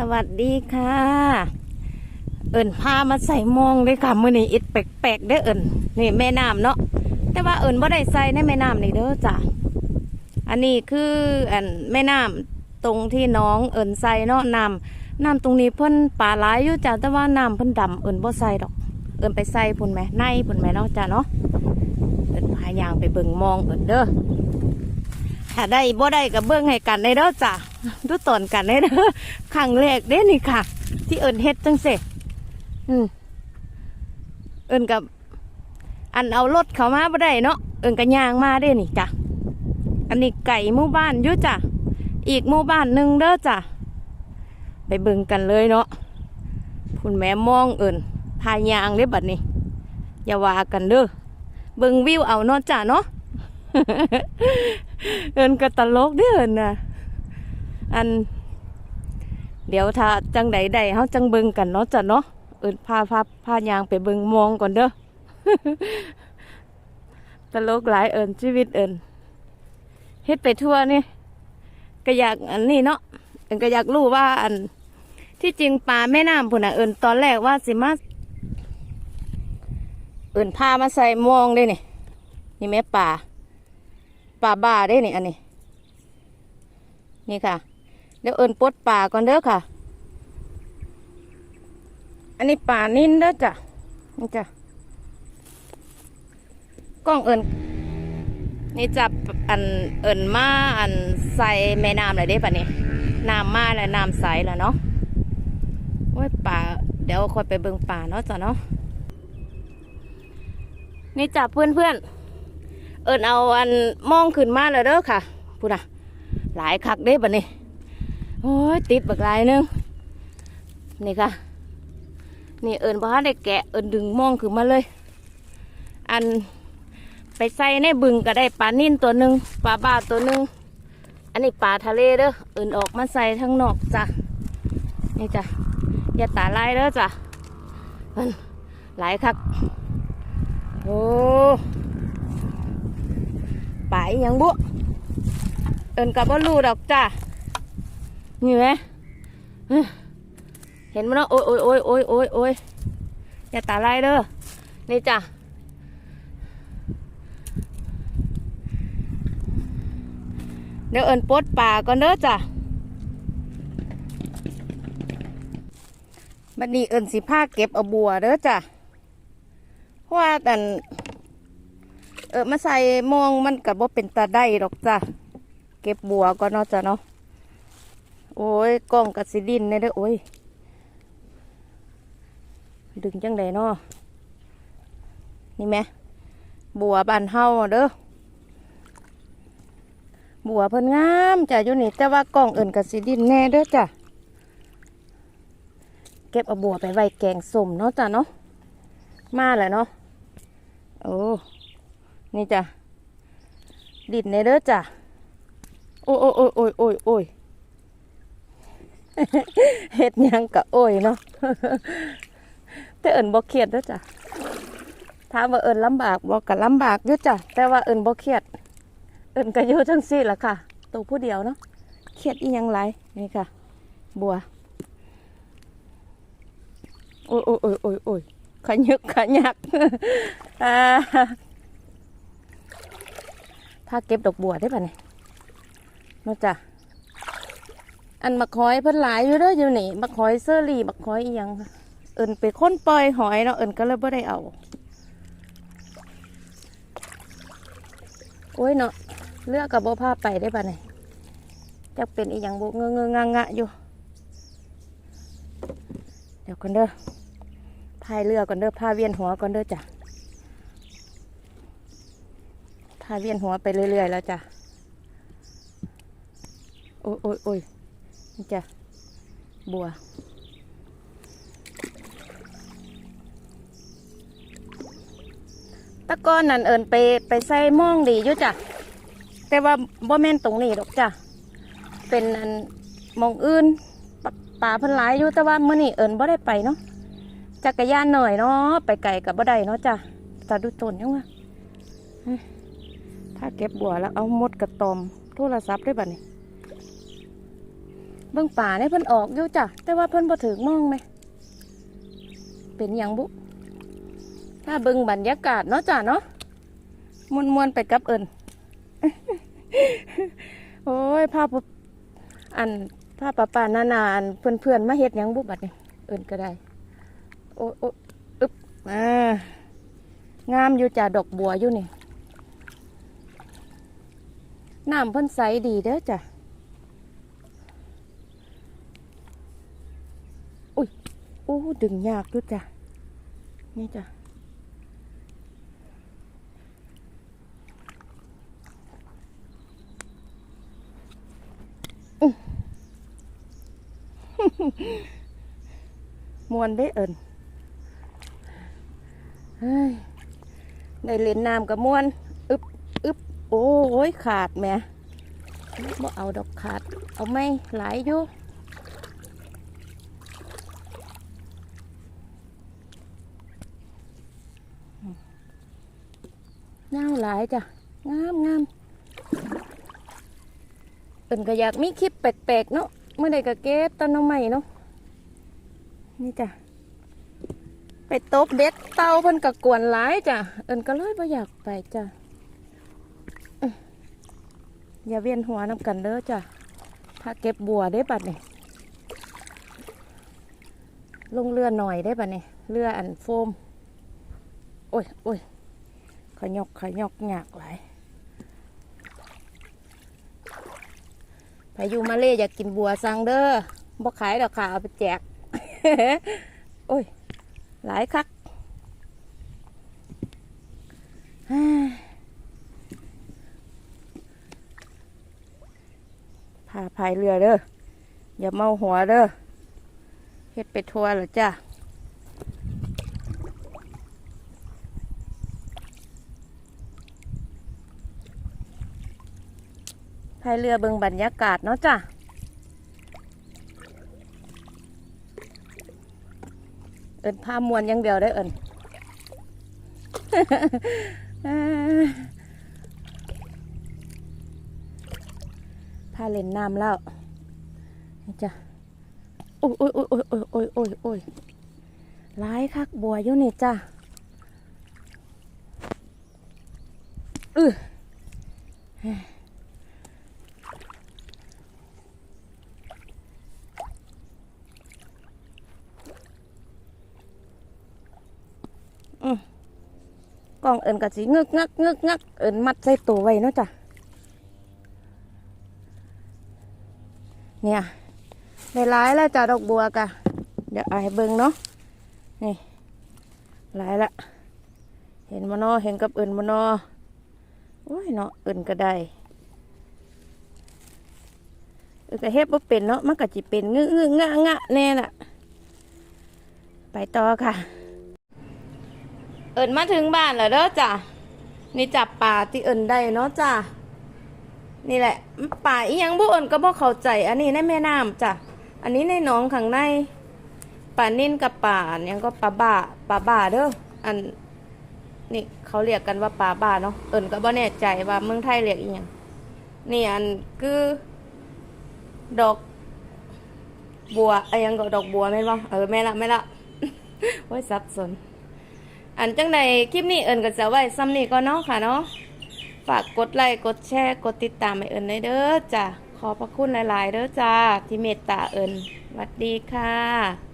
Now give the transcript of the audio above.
สวัสดีค่ะ เอิญพามาใส่มองเลยค่ะมือนี้อิดแปลกๆได้อเอิญนี่แม่น้ำเนาะแต่ว่าเอิญบ่ได้ใส่ในแม่น้ำนี่เด้อจ้ะอันนี้คืออันแม่น้ำตรงที่น้องเอิญใส่เนาะน้ำน้ำตรงนี้เพิ่นป่าหลายอยู่จ้ะแต่ว่าน้ำเพิ่นดำเอิญบ่ใส่ดอก เอิญไปใส่พุ่นไหมในพุ่นไหมเนาะจ้ะเนาะเอิญพายางไปเบิ่งมองเอิญเด้อ ถ้าได้บ่ได้ก็เบิ่งให้กันได้เด้อจ้ะดูตอนกันได้เด้อครั้งแรกเด้นี่ค่ะ ที่เอิญเฮ็ดจังเสอืมเอิญกับ อันเอารถเขามาบ่ได้เนาะเอิญกับยางมาได้นี่จ้ะอันนี้ไก่หมู่บ้านยู่จ้ะอีกหมู่บ้านหนึ่งเด้อจ้ะไปเบิ่งกันเลยเนาะคุณแม่มองเอิญพายางเด้บัดนี้อย่าว่ากันเด้อเบิ่งวิวเอาเนาะจ้ะเนาะ เอิญก็ตลกเด้อเอิญนะอัน เดี๋ยวถ้าจังใดใดเฮาจังเบิงกันเนาะจ้ะเนาะเอิญพาพาพายางไปเบิงมองก่อนเด้อตลกหลายเอิญชีวิตเอิญเฮ็ดไปทั่วนี่ก็อยากอันนี้เนาะเอิญก็อยากรู้ว่าอันที่จริงปลาแม่น้ำพุ่นน่ะเอิญตอนแรกว่าสิมาเอิญพามาใส่มองได้นี่นี่แม่ป่า ป่าบ้าได้นี่อันนี้ นี่ค่ะ เดี๋ยวเอิญปดป่าก่อนเด้อค่ะ อันนี้ป่านิ่นเด้อจ้ะนี่จ้ะกล้องเอิญนี่จับอันเอิญมาอันใส่แม่น้ำเลยเด้ป่ะนี่น้ำมาแล้วน้ำใสแล้วเนาะโอ้ยป่าเดี๋ยวค่อยไปเบิ่งป่าเนาะจ้ะเนาะนี่จับเพื่อนเพื่อนๆ เอิญเอาอันมองขึ้นมาเลยเด้อค่ะพูดนะหลายคักเด้ป่ะนี่โอ้ยติดบักลายนึงนี่ค่ะ นี่เอิญพระได้แกะเอิญดึงมองขึ้นมาเลย อันไปใส่ในบึงก็ได้ปลานิ่นตัวหนึ่งปลาบ้าตัวหนึ่งอันนี้ปลาทะเลเด้อเอิญออกมาใส่ทั้งนอกจ้ะนี่จ้ะอย่าตาลายเด้อจ้ะมันหลายคักโอ้ ลาอีหยังบุเอิญกับว่ารู้ดอกจ้ะนี่ไหมเห็นมันแล้วโอ้ยโอ้ยโอ้ยโอ้ยโอ้ยโอ้ยอย่าตาลายเด้อนี่จ้ะเดี๋ยวเอินปดป่าก่อนเด้อจ้ะบัดนี้เอินสิผ้าเก็บเอาบัวเด้อจ้ะเพราะว่าแต่ เออมาใส่มองมันกับว่าเป็นตาได้ดอกจ้ะเก็บบัวก่อนเนาจ้ะเนาะโอ้ยกล้องกับสิดินเนี่ยเด้อโอ้ยดึงจังไดเนาะนี่ไหมบัวบานเฮาเด้อบัวเพิ่นงามจ้ะอยู่นี่แต่ว่ากล้องเอื่นกับสิดินแน่เด้อจ้ะเก็บเอาบัวไปไว้แกงส้มเนาะจ้ะเนาะมาแล้วเนาะโอ้ นี่จ้ะดินแน่เด้อจ้ะโอ้ยโอ้ยโอ้ยโอ้ยโอ้ยโอ้ยเฮ็ดยังกะโอ้ยเนาะแต่เอิญบ่เครียดเด้อจ้ะถามว่าเอิญลำบากบ่กะลำบากอยู่จ้ะแต่ว่าเอิญบ่เครียด เอิญก็อยู่จังซี่ล่ะค่ะตัวผู้เดียวเนาะเครียดอีหยังหลายนี่ค่ะ บัวโอ้ยโอ้ยโอ้ยโอ้ยโอ้ยขยึกขยักอ่า ถ้าเก็บดอกบัวได้ป่ะเนี่ยนาะจ้ะอันมักหอยเพิ่นหลายอยู่เด้ออยู่นี่มักหอยเซอรี่มักหอยอีหยังค่ะเอินไปค้นปล่อยหอยเนาะเอินก็เลยบ่ได้เอาโอ้ยเนาะเลือกกับบ่พาไปได้ป่ะเนี่ยจะเป็นอีหยังบ่เงื้อเงื้องงะอยู่ เดี๋ยวก่อนเด้อพายเรือก่อนเด้อพาเวียนหัวก่อนเด้อจ้ะ พาเวียนหัวไปเรื่อย ๆ แล้วจ้ะ โอ้ยโอ้ยโอ้ยนี่จ้ะ บัว ตะก้อนนั่นเอินไปไปใส่ม่องดีอยู่จ้ะ แต่ว่าบ่แม่นตรงนี้ดอกจ้ะ เป็นอันมองอื่นปป่าพันหลายอยู่แต่ว่าเมื้อนี้เอินบ่ได้ไปเนาะจักรยานหน่อยเนาะไปไกลกับบ่ได้เนาะจ้ะตาดูต้นยังวะ ถ้าเก็บบัวแล้วเอาหมดกระตอมโทรศัพท์ได้บัดนี้เบิ่งป่าเนี่ยเพิ่นออกอยู่จ้ะแต่ว่าเพิ่นบ่ถึงมองไหมเป็นหยังบุ ถ้าเบิ่งบรรยากาศเนาะจ้ะเนาะมวนมวนๆไปกับเอิญโอ้ยภาพอันภาพป่าป่านานาอันเพื่อนเพื่อนๆมาเฮ็ดยังบุบัดนี่เอิญก็ได้ โอ้โอ้อึบอ่างามอยู่จ้ะดอกบัวอยู่นี่ น้ำเพิ่นใสดีเด้อจ้ะ อุ้ยโอ้ดึงยากอยู่จ้ะ นี่จ้ะมวนได้เอิญเฮ้ยในเล่นน้ำกับมวน โอ้ยขาดแม่บ่เอาดอกขาด เอาไม่หลายอยู่งาหลายจ้ะ งามงามเอินก็อยากมีคลิปแปลกๆเนาะเมื่อใดก็เก็บต้นน้องใหม่เนาะนี่จ้ะ ไปตบเบ็ดเตาเพิ่นก็กวนหลายจ้ะ เอินก็เลยบ่อยากไปจ้ะ อย่าเวียนหัวน้ำกันเด้อจ้ะถ้าเก็บบัวได้บัดนี่ลงเรือหน่อยได้บัดนี่เรืออันโฟม โอ้ยโอ้ยขยกขยกหยากหลายพายุมาเล่อยากกินบัวสั่งเด้อบ่ขายดอกค่ะเอาไปแจก โอ้ย หลายคักาพายเรือเด้ออย่าเมาหัวเด้อเฮ็ดไปทัวร์หรอจ้ะพายเรือเบิ่งบรรยากาศเนาะจ้ะเอินพามวนย่างเดียวได้อเอิน พาเล่นน้ำแล้วจ้ะโอ้ยโอ้ยโอ้ยโอ้ยโอ้ยโอ้ยโอ้ยหลายคักบัวอยู่นี่จ้ะอืออือกล้องเอินกะสีงึกงักงึกงักเอินมัดใส่ตัวไว้เนาะจ้ะ เนี่ยในร้ายแล้วจ้ะดอกบัวกะเดี๋ยวเอาให้เบิ่งเนาะนี่หลายละเห็นมานอเห็นกับเอินมานอโอ้ยเนาะเอินก็ได้เออก็เฮ็ดบ่เป็นเนาะมันก็จิเป็นงึงึงะงะแน่น่ะ ไปต่อค่ะเอินมาถึงบ้านแล้วเด้อจ้ะนี่จับป่าที่เอินได้เนาะจ้ะ นี่แหละป่าอีหยังบุเอินก็บ่เข้าใจ อันนี้ในแม่น้ำจ้ะอันนี้ในหนองข้างในป่านิ่นกับป่าอยังก็ปลาบ่าปลาบ่าเด้ออันนี่เขาเรียกกันว่าปลาบ่าเนาะเอินก็บ่แน่ใจว่าเมืองไทยเรียกอีหยังนี่อันคือดอกบัวไอ้ยังก็ดอกบัวแม่นบ่เออแม่ละแม่ละโอ้ยสับสน อันจังใดคลิปนี้เอิญก็จะไว้ซ้ำนี้ก็เนาะค่ะเนาะ ฝากกดไลค์กดแชร์กดติดตามให้เอิญในเด้อจ้ะขอพระคุณหลาย ๆ เด้อจ้าที่เมตตาเอิญสวัสดีค่ะ